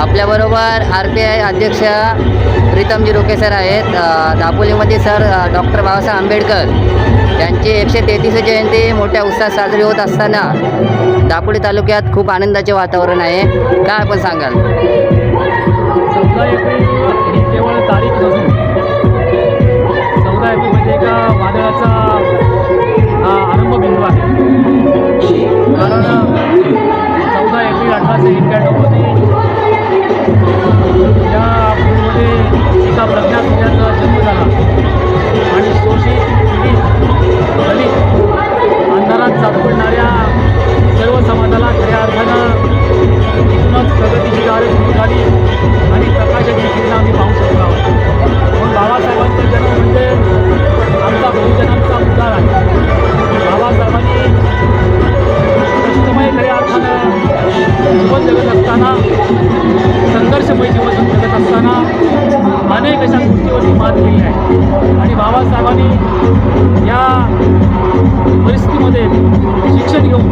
आपल्याबरोबर R P I अध्यक्ष प्रीतमजी Roke sir आहेत. दापोलीमध्ये सर डॉक्टर बाबासाहेब आंबेडकर यांची एकशे तेहतीस जयंती मोठ्या उत्साहात साजरी होत असताना दापोली तालुक्यात खूप आनंदाचे वातावरण आहे. काय आपण सांगाल? केवळ तारीख अनेक अशा गोष्टीवरती मात केली आहे. आणि बाबासाहेबांनी या परिस्थितीमध्ये शिक्षण घेऊन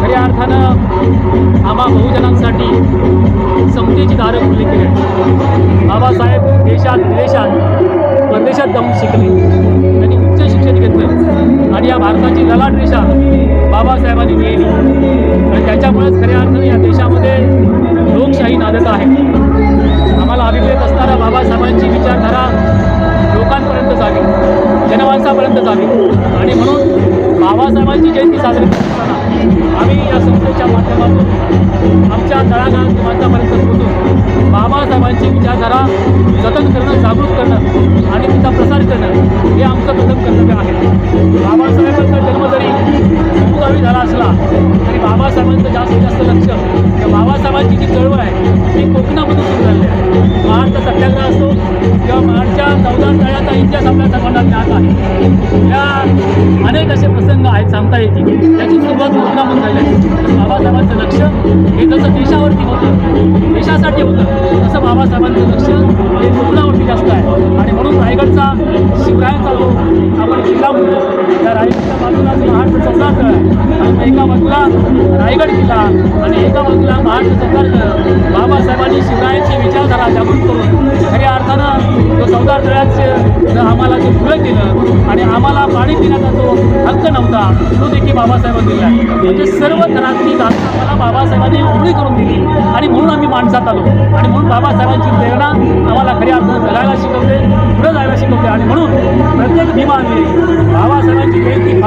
खऱ्या अर्थानं आम्हा बहुजनांसाठी समतेची दारं खुली केली आहेत. बाबासाहेब देशात विदेशात परदेशात जाऊन शिकले. त्यांनी उच्च शिक्षण घेतलं. आणि या भारताची ललाट रेषा बाबासाहेबांनी लिहिली आणि त्याच्यामुळेच खऱ्या अर्थाने या देशामध्ये लोकशाही नादत आहे. आम्हाला अभिप्रेत असणारा बाबासाहेबांची विचारधारा लोकांपर्यंत जावी जनमानसापर्यंत जावी. आणि म्हणून बाबासाहेबांची जयंती साजरी करताना आम्ही या संस्थेच्या माध्यमातून आमच्या तळागाळात माणसापर्यंत पोहोचून बाबासाहेबांची विचारधारा जतन करणं जागृत करणं आणि तिचा प्रसार करणं हे आमचं प्रथम कर्तव्य आहे. बाबासाहेबांचा जन्म जरी गावी झाला असला तरी बाबासाहेबांचं जास्तीत जास्त लक्ष बाबासाहेबांची जी चळवळ आहे ती कोकणामधून महाराष्ट्र सत्याग्रह असतो किंवा महाडच्या चौदा तळ्याचा इतिहास आपल्या सर्वांना ज्ञात आहे. या अनेक असे प्रसंग आहेत सांगता येतील. त्याची सुरुवात कोकणामधून झाली आहे. बाबासाहेबांचं लक्ष हे जसं देशावरती होतं देशासाठी होतं तसं बाबासाहेबांचं लक्ष हे कोकणावरती जास्त आहे. आणि म्हणून रायगडचा शिवरायांचा जो आपण किल्ला म्हणतो त्या रायगडच्या बाजूला एका बाजूला रायगड किल्ला आणि एका बाजूला महाराष्ट्र सरकारनं बाबासाहेबांनी शिवरायांची विचारधारा जागृत करून खऱ्या अर्थानं तो चौदा तळ्याच आम्हाला जे फुलं दिलं आणि आम्हाला पाणी पिण्याचा जो हक्क नव्हता तो देखील बाबासाहेबांनी दिला म्हणजे सर्व तरांची आम्हाला बाबासाहेबांनी उघडी करून दिली आणि म्हणून आम्ही माणसात आलो. आणि म्हणून बाबासाहेबांची प्रेरणा आम्हाला खऱ्या अर्थानं जगायला शिकवते पुढे जायला शिकवते. आणि म्हणून प्रत्येक भीमाने बाबासाहेबांची जयंती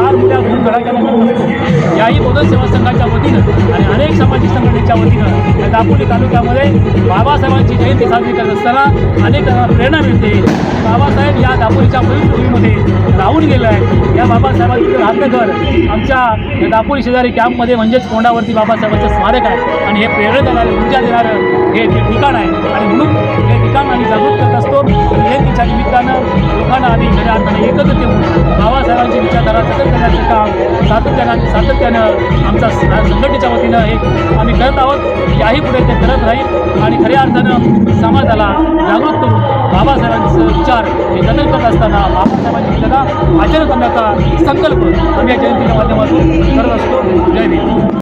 फार सेवा संघाच्या वतीनं आणि अनेक सामाजिक संघटनेच्या वतीनं या दापोली तालुक्यामध्ये बाबासाहेबांची जयंती साजरी करत असताना अनेक प्रेरणा मिळते. बाबासाहेब या दापोलीच्या भूमीमध्ये राहून गेलं आहे या बाबासाहेबांचं राहतं घर आमच्या दापोली शेजारी कॅम्पमध्ये म्हणजेच कोंडावरती बाबासाहेबांचं स्मारक आहे. आणि हे प्रेरणा देणारं ऊर्जा देणारं हे जे ठिकाण आहे. आणि म्हणून हे ठिकाण आम्ही जागृत करत असतो. जयंतीच्या निमित्तानं लोकांना आम्ही खऱ्या अर्थाने एकत्र देऊन बाबासाहेबांची विचारधारा जतन करण्याचं काम सातत्यानं सातत्यानं आमच्या संघटनेच्या वतीनं हे आम्ही करत आहोत. याही पुढे ते करत राहील. आणि खऱ्या अर्थानं समाजाला जागृत करून बाबासाहेबांचं विचार हे जतन करत असताना बाबासाहेबांची विचारा आचरण करण्याचा संकल्प आम्ही या जयंतीच्या माध्यमातून करत असतो. जय भीम.